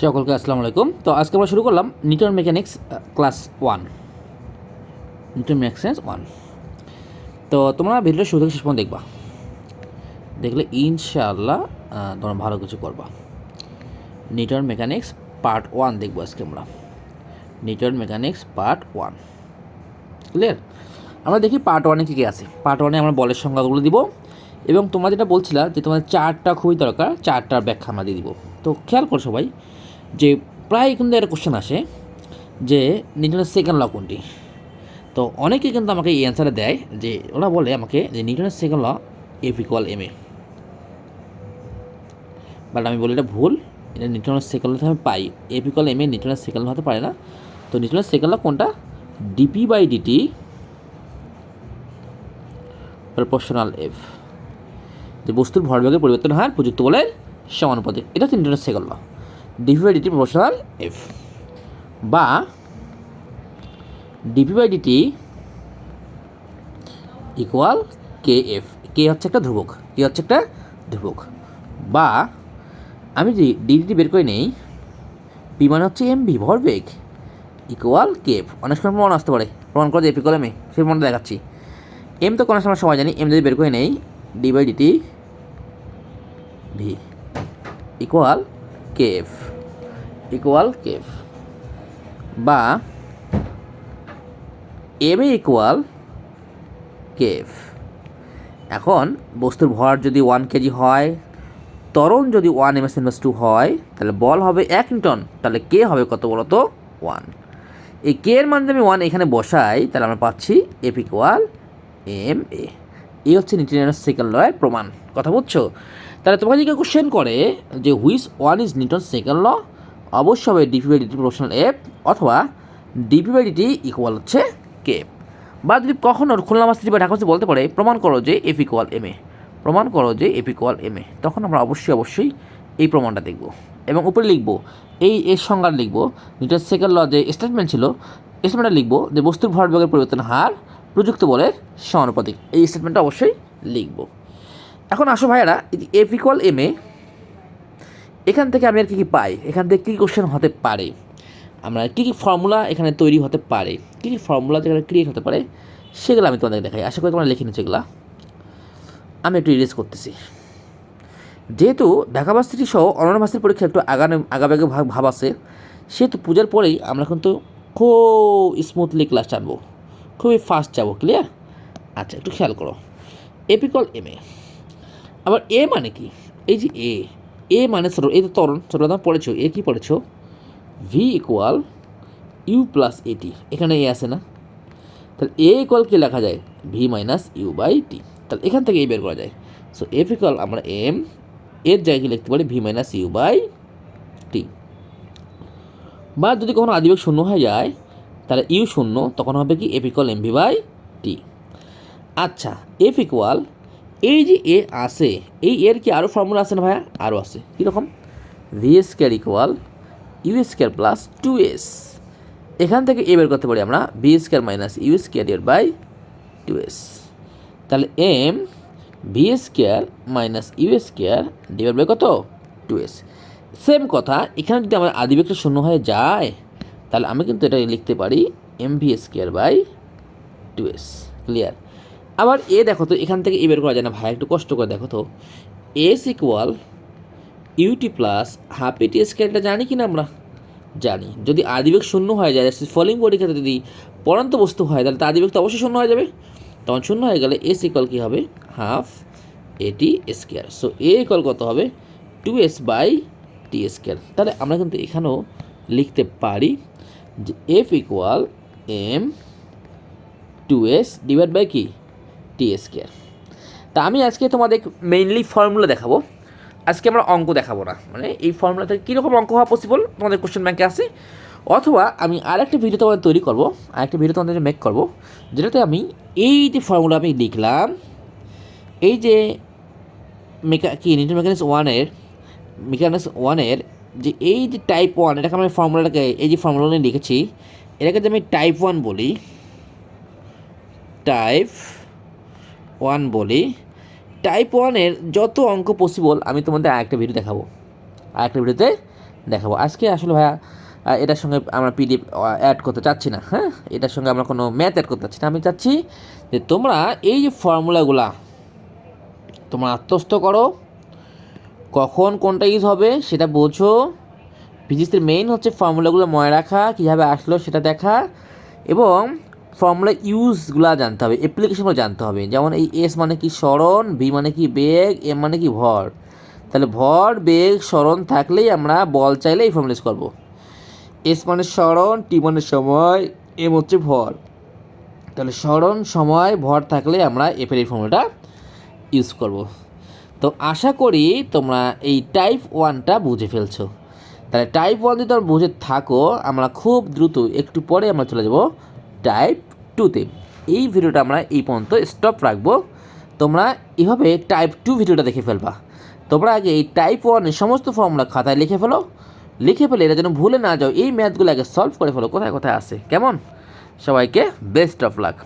সকলকে আসসালামু আলাইকুম। তো আজকে আমরা শুরু করলাম Newton mechanics class one Newton mechanics one তো তোমরা ভিডিওটা শুরু থেকে শেষ পর্যন্ত দেখবা। দেখলে ইনশাআল্লাহ তোমরা ভালো কিছু করবা। নিউটন মেকানিক্স পার্ট ওয়ান দেখব আজকে আমরা। Newton mechanics part one clear আমরা দেখি পার্ট ওয়ানে কী কী আছে। পার্ট ওয়ানে আমরা বলের সংখ্যাগুলো দিব এবং তোমরা যেটা বলছিলা যে তোমাদের চারটা খুবই দরকার, চারটার ব্যাখ্যা আমরা দিয়ে দিব। তো খেয়াল করো সবাই যে প্রায় কিন্তু একটা কোশ্চেন আসে যে নিউটনের সেকেন্ড ল কোনটি? তো অনেকে কিন্তু আমাকে এই অ্যান্সারে দেয় যে, ওরা বলে আমাকে যে নিউটনের second law F equal M A but আমি বলি এটা ভুল। এটা নিউটনের সেকেন্ড ল আমি পাই। এফ ইকুয়াল এম এ নিউটনের সেকেন্ড ল হতে পারে না? তো নিউটনের সেকেন্ড ল কোনটা? DP by DT proportional F যে বস্তুর ভরবেগের পরিবর্তন হার প্রযুক্ত বলের সমানুপাতিক। এটা হচ্ছে নিউটনের second law DP by DT proportional F বা DP by DT equal K F. K হচ্ছে একটা ধ্রুবক, কে হচ্ছে একটা ধ্রুবক। বা আমি যদি ডিডিটি বের করে নেই, পি মানে হচ্ছে এম ভি ভরবেগ ইকুয়াল কে এফ। অনেক সময় প্রমাণ আসতে পারে। প্রমাণ করে এফ ইকুয়াল এম এ সেই প্রমাণটা দেখাচ্ছি। এম তো কোনো সময় সবাই জানি, এম যদি বের করে নেই D by DT V equal K F equal K F, বা এম এ ইকুয়াল কেফ। এখন বস্তুর ভর যদি ওয়ান কেজি হয়, ত্বরণ যদি ওয়ান এম এস টু হয়, তাহলে বল হবে এক নিউটন, তাহলে কে হবে কত বলতো ওয়ান এই কে এর যদি আমি ওয়ান এখানে বসাই, তাহলে আমরা পাচ্ছি এফ ইকুয়াল এম এ এই হচ্ছে নিউটনের সেকেন্ড লয়ের প্রমাণ। কথা বুঝছ? তাহলে তোমাকে যদি কোশ্চেন করে যে which one is Newton second law অবশ্যই হবে DP by DT proportional F অথবা ডিপি বাই ডিটি ইকুয়াল হচ্ছে কে বা যদি কখনো খুলনা মাস্টারি বা ঢাকা বলতে পারে, প্রমাণ করো যে এফ ইকুয়াল এম এ প্রমাণ করো যে এফ ইকুয়াল এম এ তখন আমরা অবশ্যই অবশ্যই এই প্রমাণটা দেখব। এবং উপরে লিখব, এই এর সংজ্ঞা লিখব নিউটন সেকেন্ড ল যে স্টেটমেন্ট ছিল স্টেটমেন্টটা লিখব যে বস্তুর ভরবেগের পরিবর্তন হার প্রযুক্ত বলে সমানুপাতিক এই স্টেটমেন্টটা অবশ্যই লিখব। এখন আসো ভাইয়েরা এফ ইকুয়াল এম এ এখান থেকে আমি আর কী কী পাই? এখান থেকে কী কোশ্চেন হতে পারে? আমরা কী কী ফর্মুলা এখানে তৈরি হতে পারে? কী কী ফর্মুলা যেখানে ক্রিয়েট হতে পারে? সেগুলো আমি তোমাদের দেখাই। আশা করি তোমরা লিখে নিচ্ছ এগুলা। আমি একটু ইরেজ করতেছি। যেহেতু ঢাকা ভার্সিটি সহ অন্যান্য ভার্সিটির পরীক্ষা একটু আগানো আগাবেগে ভাব আছে, সেহেতু পূজার পরেই আমরা কিন্তু খুব স্মুথলি ক্লাস টানবো। খুবই ফাস্ট যাব ক্লিয়ার আচ্ছা একটু খেয়াল করো। এপিকল এম এ আবার এ মানে কি? এই যে এ এ মানে ছোটো, এই তো তরণ, ছোটো পড়েছো এ কি পড়েছো? ভি ইকুয়াল ইউ প্লাস এটি এখানে এ আছে না? তাহলে এ ইকুয়াল কী লেখা যায়? V minus U by T তাহলে এখান থেকে এই বের করা যায়। সো এফ ইকুয়াল আমরা এম এর জায়গায় লিখতে পারি? V minus U by T বা যদি কখনো আদিবেগ শূন্য হয়ে যায় তাহলে ইউ শূন্য, তখন হবে কি F equal M V by T আচ্ছা এফ ইকুয়াল এই যে এ আছে, এই এর কি আরও ফর্মুলা আছে না ভাইয়া? আরও আছে। কীরকম V square equal U square plus two S এখান থেকে এ বের করতে পারি আমরা V square minus U square by two S তাহলে M V square minus U square divide by কত? টু এস সেম কথা, এখানে যদি আমার আদিবেগটা শূন্য হয়ে যায় তাহলে আমি কিন্তু এটা লিখতে পারি M V square by two S clear আবার এ দেখো তো, এখান থেকে এ বের করা যায় না ভাই, একটু কষ্ট করে দেখো তো। S equal UT plus half AT square এটা জানি কি না আমরা? জানি। যদি আদিবেগ শূন্য হয়ে যায় ফলিং বডি ক্ষেত্রে যদি পরন্ত বস্তু হয়, তাহলে তার আদিবেগ তো অবশ্যই শূন্য হয়ে যাবে। তখন শূন্য হয়ে গেলে এস ইকুয়াল কী হবে? Half AT square so A equal কত হবে? Two S by T square তাহলে আমরা কিন্তু এখানেও লিখতে পারি যে F equal M two S divide by কি? টি স্কোয়ার তা আমি আজকে তোমাদের মেইনলি ফর্মুলা দেখাবো। আজকে আমরা অঙ্ক দেখাবো না। মানে এই ফর্মুলা থেকে কীরকম অঙ্ক হওয়া পসিবল তোমাদের কোশ্চেন ব্যাংকে আছে। অথবা আমি আর একটা ভিডিও তোমাদের তৈরি করব। আর একটা ভিডিও তোমাদের মেক করব। যেটাতে আমি এই যে ফর্মুলা আমি লিখলাম, এই যে মেকা কি নিউটন মেকানিক্স ওয়ানের মেকানিক্স ওয়ানের যে এই যে টাইপ ওয়ান এটাকে আমি ফর্মুলাটাকে এই যে ফর্মুলা নিয়ে লিখেছি, এটাকে যদি আমি টাইপ ওয়ান বলি টাইপ ওয়ান বলি টাইপ ওয়ানের যত অঙ্ক পসিবল আমি তোমাদের আরেকটা ভিডিও দেখাবো। আরেকটা ভিডিওতে দেখাবো। আজকে আসলে ভাইয়া এটার সঙ্গে আমরা পিডিএফ অ্যাড করতে চাচ্ছি না হ্যাঁ? এটার সঙ্গে আমরা কোনো ম্যাথ অ্যাড করতে চাচ্ছি না। আমি চাচ্ছি যে তোমরা এই যে ফর্মুলাগুলা তোমরা আত্মস্থ করো কখন কোনটা ইউজ হবে সেটা বোঝো। ফিজিক্সের মেইন হচ্ছে ফর্মুলাগুলো মনে রাখা, কীভাবে আসলো সেটা দেখা এবং ফর্মুলা ইউজগুলো জানতে হবে অ্যাপ্লিকেশনগুলো জানতে হবে। যেমন এই এস মানে কি স্মরণ ভি মানে কি বেগ এম মানে কি ভর। তাহলে ভর, বেগ স্মরণ থাকলেই আমরা বল চাইলে এই ফর্মুলা ইউজ করব। এস মানে স্মরণ টি মানে সময় এম হচ্ছে ভর। তাহলে স্মরণ সময়, ভর থাকলে আমরা এফের এই ফর্মুলাটা ইউজ করব। তো আশা করি তোমরা এই টাইপ ওয়ানটা বুঝে ফেলছো। তাহলে টাইপ ওয়ান যদি তোমরা বুঝে থাকো, আমরা খুব দ্রুত একটু পরে আমরা চলে যাব টাইপ টুতে এই ভিডিওটা আমরা এই পর্যন্ত স্টপ রাখব। তোমরা এভাবে টাইপ টু ভিডিওটা দেখে ফেলবা। তোমরা আগে এই টাইপ ওয়ানের সমস্ত ফর্মুলা খাতায় লিখে ফেলো। লিখে ফেলে এটা যেন ভুলে না যাও, এই ম্যাথগুলো আগে সলভ করে ফেলো, কোথায় কোথায় আছে। কেমন? সবাইকে বেস্ট অফ লাক